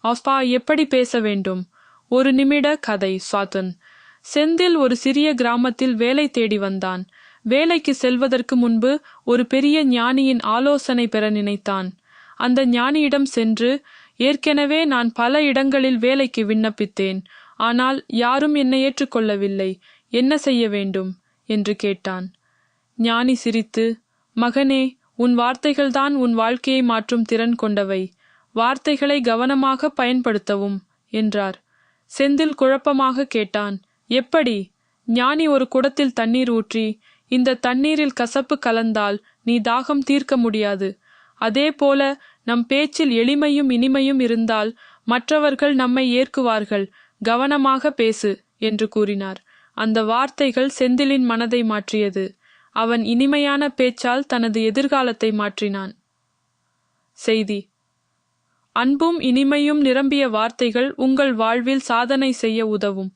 அப்பா எப்படி பேச வேண்டும்? ஒரு நிமிட கதை சுவாதன் செந்தில் ஒரு சிறிய கிராமத்தில் வேலை தேடி வந்தான். வேலைக்கு செல்வதற்கு முன்பு ஒரு பெரிய ஞானியின் ஆலோசனை பெற நினைத்தான். அந்த ஞானியிடம் சென்று ஏற்கனவே நான் பல இடங்களில் வேலைக்கு விண்ணப்பித்தேன். ஆனால் யாரும் என்னை ஏற்றுக்கொள்ளவில்லை. என்ன செய்ய வேண்டும்? என்று கேட்டான். ஞானி சிரித்து மகனே உன் வார்த்தைகள்தான் உன் வாழ்க்கையை மாற்றும் திறன் கொண்டவை. வார்த்தைகளை கவனமாக பயன்படுத்தவும் என்றார். செந்தில் குழப்பமாக கேட்டான் எப்படி? ஞானி ஒரு குடத்தில் தண்ணீர் ஊற்றி இந்த தண்ணீரில் கசப்பு கலந்தால் நீ தாகம் தீர்க்க முடியாது. அதே போல நம் பேச்சில் எளிமையும் இனிமையும் இருந்தால் மற்றவர்கள் நம்மை ஏற்குவார்கள். கவனமாக பேசு என்று கூறினார். அந்த வார்த்தைகள் செந்திலின் மனதை மாற்றியது. அவன் இனிமையான பேச்சால் தனது எதிர்காலத்தை மாற்றினான். செய்தி. அன்பும் இனிமையும் நிரம்பிய வார்த்தைகள் உங்கள் வாழ்வில் சாதனை செய்ய உதவும்.